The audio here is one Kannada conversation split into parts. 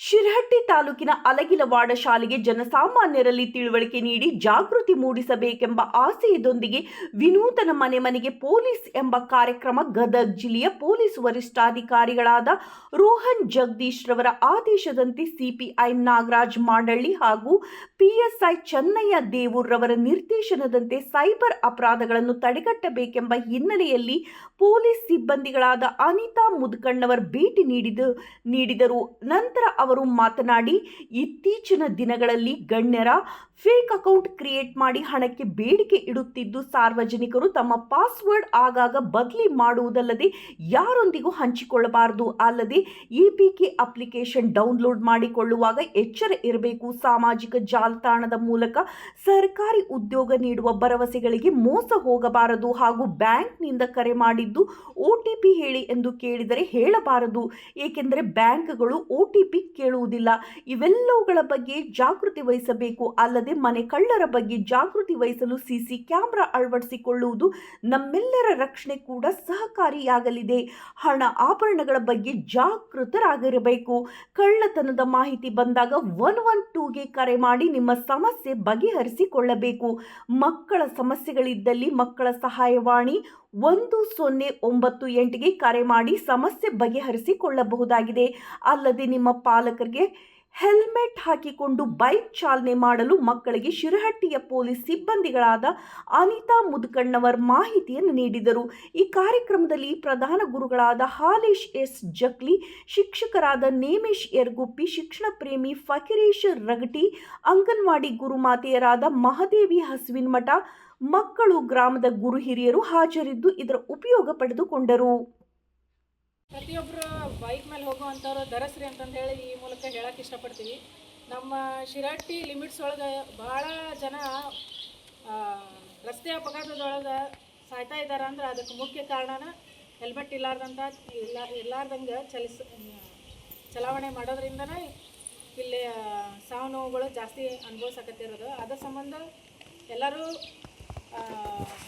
ಶಿರಹಟ್ಟಿ ತಾಲೂಕಿನ ಅಲಗಿಲವಾಡ ಶಾಲೆಗೆ ಜನಸಾಮಾನ್ಯರಲ್ಲಿ ತಿಳುವಳಿಕೆ ನೀಡಿ ಜಾಗೃತಿ ಮೂಡಿಸಬೇಕೆಂಬ ಆಸೆಯದೊಂದಿಗೆ ವಿನೂತನ ಮನೆ ಮನೆಗೆ ಪೊಲೀಸ್ ಎಂಬ ಕಾರ್ಯಕ್ರಮ ಗದಗ್ ಜಿಲ್ಲೆಯ ಪೊಲೀಸ್ ವರಿಷ್ಠಾಧಿಕಾರಿಗಳಾದ ರೋಹನ್ ಜಗದೀಶ್ ರವರ ಆದೇಶದಂತೆ ಸಿಪಿಐ ನಾಗರಾಜ್ ಮಾಡಳ್ಳಿ ಹಾಗೂ ಪಿಎಸ್ಐ ಚೆನ್ನಯ್ಯ ದೇವೂರ್ರವರ ನಿರ್ದೇಶನದಂತೆ ಸೈಬರ್ ಅಪರಾಧಗಳನ್ನು ತಡೆಗಟ್ಟಬೇಕೆಂಬ ಹಿನ್ನೆಲೆಯಲ್ಲಿ ಪೊಲೀಸ್ ಸಿಬ್ಬಂದಿಗಳಾದ ಅನಿತಾ ಮುದ್ಕಣ್ಣವರ್ ಭೇಟಿ ನೀಡಿದ, ನೀಡಿದರು. ನಂತರ ಅವರು ಮಾತನಾಡಿ, ಇತ್ತೀಚಿನ ದಿನಗಳಲ್ಲಿ ಗಣ್ಯರ ಫೇಕ್ ಅಕೌಂಟ್ ಕ್ರಿಯೇಟ್ ಮಾಡಿ ಹಣಕ್ಕೆ ಬೇಡಿಕೆ ಇಡುತ್ತಿದ್ದು ಸಾರ್ವಜನಿಕರು ತಮ್ಮ ಪಾಸ್ವರ್ಡ್ ಆಗಾಗ ಬದಲಿ ಮಾಡುವುದಲ್ಲದೆ ಯಾರೊಂದಿಗೂ ಹಂಚಿಕೊಳ್ಳಬಾರದು. ಅಲ್ಲದೆ ಎಪಿಕೆ ಅಪ್ಲಿಕೇಶನ್ ಡೌನ್ಲೋಡ್ ಮಾಡಿಕೊಳ್ಳುವಾಗ ಎಚ್ಚರ ಇರಬೇಕು. ಸಾಮಾಜಿಕ ಜಾಲತಾಣದ ಮೂಲಕ ಸರ್ಕಾರಿ ಉದ್ಯೋಗ ನೀಡುವ ಭರವಸೆಗಳಿಗೆ ಮೋಸ ಹೋಗಬಾರದು ಹಾಗೂ ಬ್ಯಾಂಕ್ನಿಂದ ಕರೆ ಮಾಡಿದ್ದು ಒ ಟಿ ಪಿ ಹೇಳಿ ಎಂದು ಕೇಳಿದರೆ ಹೇಳಬಾರದು. ಏಕೆಂದರೆ ಬ್ಯಾಂಕ್ಗಳು ಒ ಟಿ ಪಿ ಕೇಳುವುದಿಲ್ಲ. ಇವೆಲ್ಲವುಗಳ ಬಗ್ಗೆ ಜಾಗೃತಿ ವಹಿಸಬೇಕು. ಅಲ್ಲದೆ ಮನೆ ಕಳ್ಳರ ಬಗ್ಗೆ ಜಾಗೃತಿ ವಹಿಸಲು ಸಿಸಿ ಕ್ಯಾಮೆರಾ ಅಳವಡಿಸಿಕೊಳ್ಳುವುದು ನಮ್ಮೆಲ್ಲರ ರಕ್ಷಣೆ ಕೂಡ ಸಹಕಾರಿಯಾಗಲಿದೆ. ಹಣ ಆಭರಣಗಳ ಬಗ್ಗೆ ಜಾಗೃತರಾಗಿರಬೇಕು. ಕಳ್ಳತನದ ಮಾಹಿತಿ ಬಂದಾಗ ಒನ್ ಒನ್ ಟೂಗೆ ಕರೆ ಮಾಡಿ ನಿಮ್ಮ ಸಮಸ್ಯೆ ಬಗೆಹರಿಸಿಕೊಳ್ಳಬೇಕು. ಮಕ್ಕಳ ಸಮಸ್ಯೆಗಳಿದ್ದಲ್ಲಿ ಮಕ್ಕಳ ಸಹಾಯವಾಣಿ ಒಂದು ಸೊನ್ನೆ ಒಂಬತ್ತು ಎಂಟಿಗೆ ಕರೆ ಮಾಡಿ ಸಮಸ್ಯೆ ಬಗೆಹರಿಸಿಕೊಳ್ಳಬಹುದಾಗಿದೆ. ಅಲ್ಲದೆ ನಿಮ್ಮ ಪಾಲಕರಿಗೆ ಹೆಲ್ಮೆಟ್ ಹಾಕಿಕೊಂಡು ಬೈಕ್ ಚಾಲನೆ ಮಾಡಲು ಮಕ್ಕಳಿಗೆ ಶಿರಹಟ್ಟಿಯ ಪೊಲೀಸ್ ಸಿಬ್ಬಂದಿಗಳಾದ ಅನಿತಾ ಮುದ್ಕಣ್ಣವರ್ ಮಾಹಿತಿಯನ್ನು ನೀಡಿದರು. ಈ ಕಾರ್ಯಕ್ರಮದಲ್ಲಿ ಪ್ರಧಾನ ಗುರುಗಳಾದ ಹಾಲೇಶ್ ಎಸ್ ಜಕ್ಲಿ, ಶಿಕ್ಷಕರಾದ ನೇಮೇಶ್ ಯರ್ಗುಪ್ಪಿ ಶಿಕ್ಷಣ ಪ್ರೇಮಿ ಫಕೀರೇಶ್ ರಗಟಿ, ಅಂಗನವಾಡಿ ಗುರುಮಾತೆಯರಾದ ಮಹದೇವಿ ಹಸುವಿನಮಠ ಮಕ್ಕಳು ಗ್ರಾಮದ ಗುರು ಹಿರಿಯರು ಹಾಜರಿದ್ದು ಇದರ ಉಪಯೋಗ ಪಡೆದುಕೊಂಡರು. ಪ್ರತಿಯೊಬ್ಬರು ಬೈಕ್ ಮೇಲೆ ಹೋಗುವಂಥವ್ರು ಧರಸ್ರಿ ಅಂತಂದು ಹೇಳಿ ಈ ಮೂಲಕ ಹೇಳಕ್ಕೆ ಇಷ್ಟಪಡ್ತೀವಿ. ನಮ್ಮ ಶಿರಾಟಿ ಲಿಮಿಟ್ಸ್ ಒಳಗೆ ಭಾಳ ಜನ ರಸ್ತೆ ಅಪಘಾತದೊಳಗೆ ಸಾಯ್ತಾ ಇದ್ದಾರೆ ಅಂದ್ರೆ ಅದಕ್ಕೆ ಮುಖ್ಯ ಕಾರಣನ ಹೆಲ್ಮೆಟ್ ಇಲ್ಲಾರ್ದಂಥ ಇಲ್ಲ ಇರ್ಲಾರ್ದಂಗೆ ಚಲಿಸ, ಚಲಾವಣೆ ಮಾಡೋದ್ರಿಂದನೇ ಇಲ್ಲಿ ಸಾವು ನೋವುಗಳು ಜಾಸ್ತಿ ಅನುಭವಿಸಕತ್ತಿರೋದು. ಅದರ ಸಂಬಂಧ ಎಲ್ಲರೂ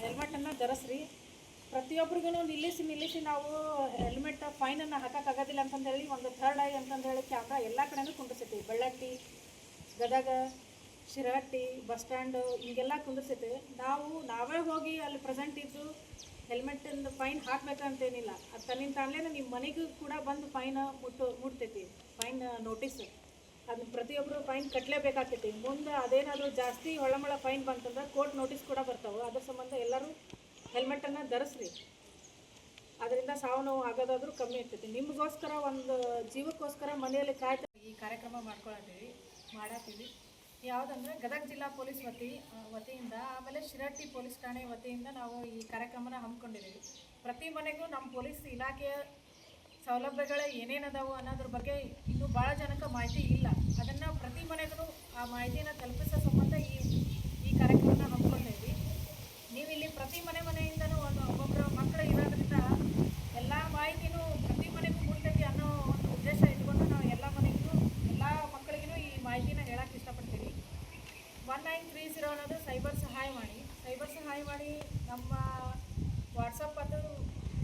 ಹೆಲ್ಮೆಟನ್ನು ಧರಿಸ್ರಿ. ಪ್ರತಿಯೊಬ್ಬರಿಗೂ ನಿಲ್ಲಿಸಿ ನಿಲ್ಲಿಸಿ ನಾವು ಹೆಲ್ಮೆಟ್ ಫೈನನ್ನು ಹಾಕೋಕ್ಕಾಗೋದಿಲ್ಲ ಅಂತಂದೇಳಿ ಒಂದು ಥರ್ಡ್ ಐ ಅಂತಂದು ಹೇಳಿ ಕ್ಯಾಮ್ರಾ ಎಲ್ಲ ಕಡೆನೂ ಕುಂಡಿರ್ತೈತಿ ಬೆಳ್ಳಟ್ಟಿ, ಗದಗ ಶಿರಹಟ್ಟಿ ಬಸ್ ಸ್ಟ್ಯಾಂಡು ಹಿಂಗೆಲ್ಲ ಕುಂದಿಸೈತಿ ನಾವು, ನಾವೇ ಹೋಗಿ ಅಲ್ಲಿ ಪ್ರೆಸೆಂಟ್ ಇದ್ದು ಹೆಲ್ಮೆಟ್ಟಿಂದ ಫೈನ್ ಹಾಕ್ಬೇಕಂತೇನಿಲ್ಲ. ಅದು ತನ್ನಿಂದ ತಾನೇ ನಿಮ್ಮ ಮನೆಗೂ ಕೂಡ ಬಂದು ಫೈನ್ ಮುಟ್ಟು, ಮುಟ್ತೈತಿ. ಫೈನ್ ನೋಟಿಸ್ ಅದನ್ನ ಪ್ರತಿಯೊಬ್ಬರು ಫೈನ್ ಕಟ್ಟಲೇಬೇಕಾಗ್ತೈತಿ ಮುಂದೆ ಅದೇನಾದರೂ ಜಾಸ್ತಿ ಹೊಳಮಳ ಫೈನ್ ಬಂತಂದ್ರೆ ಕೋರ್ಟ್ ನೋಟಿಸ್ ಕೂಡ ಬರ್ತಾವೆ. ಅದ್ರ ಸಂಬಂಧ ಎಲ್ಲರೂ ಹೆಲ್ಮೆಟನ್ನು ಧರಿಸ್ರಿ. ಅದರಿಂದ ಸಾವು ನೋವು ಆಗೋದಾದರೂ ಕಮ್ಮಿ ಇರ್ತೈತಿ ನಿಮಗೋಸ್ಕರ ಒಂದು ಜೀವಕ್ಕೋಸ್ಕರ ಮನೆಯಲ್ಲಿ ಕಾಯ್ತಾ ಈ ಕಾರ್ಯಕ್ರಮ ಮಾಡ್ಕೊಳತ್ತೀವಿ, ಮಾಡತ್ತೀವಿ. ಯಾವುದಂದ್ರೆ ಗದಗ ಜಿಲ್ಲಾ ಪೊಲೀಸ್ ವತಿ, ವತಿಯಿಂದ, ಆಮೇಲೆ ಶಿರಟ್ಟಿ ಪೊಲೀಸ್ ಠಾಣೆ ವತಿಯಿಂದ ನಾವು ಈ ಕಾರ್ಯಕ್ರಮನ ಹಮ್ಮಿಕೊಂಡಿದ್ದೀವಿ. ಪ್ರತಿ ಮನೆಗೂ ನಮ್ಮ ಪೊಲೀಸ್ ಇಲಾಖೆಯ ಸೌಲಭ್ಯಗಳು ಏನೇನದಾವು ಅನ್ನೋದ್ರ ಬಗ್ಗೆ ಇನ್ನೂ ಭಾಳ ಜನಕ್ಕೆ ಮಾಹಿತಿ ಇಲ್ಲ. ಅದನ್ನು ಪ್ರತಿ ಮನೆಗೂ ಆ ಮಾಹಿತಿಯನ್ನು ತಲುಪಿಸೋ ಸಂಬಂಧ ಈ ಈ ಕಾರ್ಯಕ್ರಮನ ಹಮ್ಮಿಕೊಂಡಿದ್ದೀವಿ ನೀವು ಇಲ್ಲಿ ಪ್ರತಿ ಮನೆ ಮನೆಯಿಂದನೂ ಒಂದು ಒಬ್ಬೊಬ್ಬರ ಮಕ್ಕಳು ಇರೋದ್ರಿಂದ ಎಲ್ಲ ಮಾಹಿತಿನೂ ಪ್ರತಿ ಮನೆಗೂ ಮುಟ್ತೈತಿ ಅನ್ನೋ ಒಂದು ಉದ್ದೇಶ ಇಟ್ಕೊಂಡು ನಾವು ಎಲ್ಲ ಮನೆಗೂ ಎಲ್ಲ ಮಕ್ಕಳಿಗೂ ಈ ಮಾಹಿತಿನ ಹೇಳಕ್ಕೆ ಇಷ್ಟಪಡ್ತೀವಿ ಒನ್ ನೈನ್ ತ್ರೀ ಜೀರೋ ಅನ್ನೋದು ಸೈಬರ್ ಸಹಾಯವಾಣಿ ಸೈಬರ್ ಸಹಾಯವಾಣಿ ನಮ್ಮ ವಾಟ್ಸಪ್ ಅದು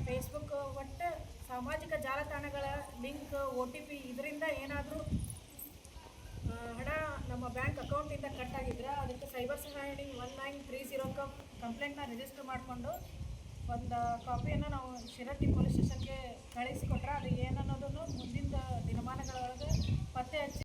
ಫೇಸ್ಬುಕ್ ಒಟ್ಟು ಸಾಮಾಜಿಕ ಜಾಲತಾಣಗಳ ಲಿಂಕ್, ಒ ಟಿ ಪಿ ಇದರಿಂದ ಏನಾದರೂ ಹಣ ನಮ್ಮ ಬ್ಯಾಂಕ್ ಅಕೌಂಟಿಂದ ಕಟ್ ಆಗಿದ್ರೆ ಅದಕ್ಕೆ ಸೈಬರ್ ಸಹಾಯವಾಣಿ ಒನ್ ನೈನ್ ತ್ರೀ ಝೀರೋ ಕಂಪ್ಲೇಂಟ್ನ ರಿಜಿಸ್ಟರ್ ಮಾಡಿಕೊಂಡು ಒಂದು ಕಾಪಿಯನ್ನು ನಾವು ಶಿರಟ್ಟಿ ಪೊಲೀಸ್ ಸ್ಟೇಷನ್ಗೆ ಕಳಿಸಿಕೊಟ್ರೆ ಅದು ಏನನ್ನೋದನ್ನು ಮುಂದಿನ ದಿನಮಾನಗಳೊಳಗೆ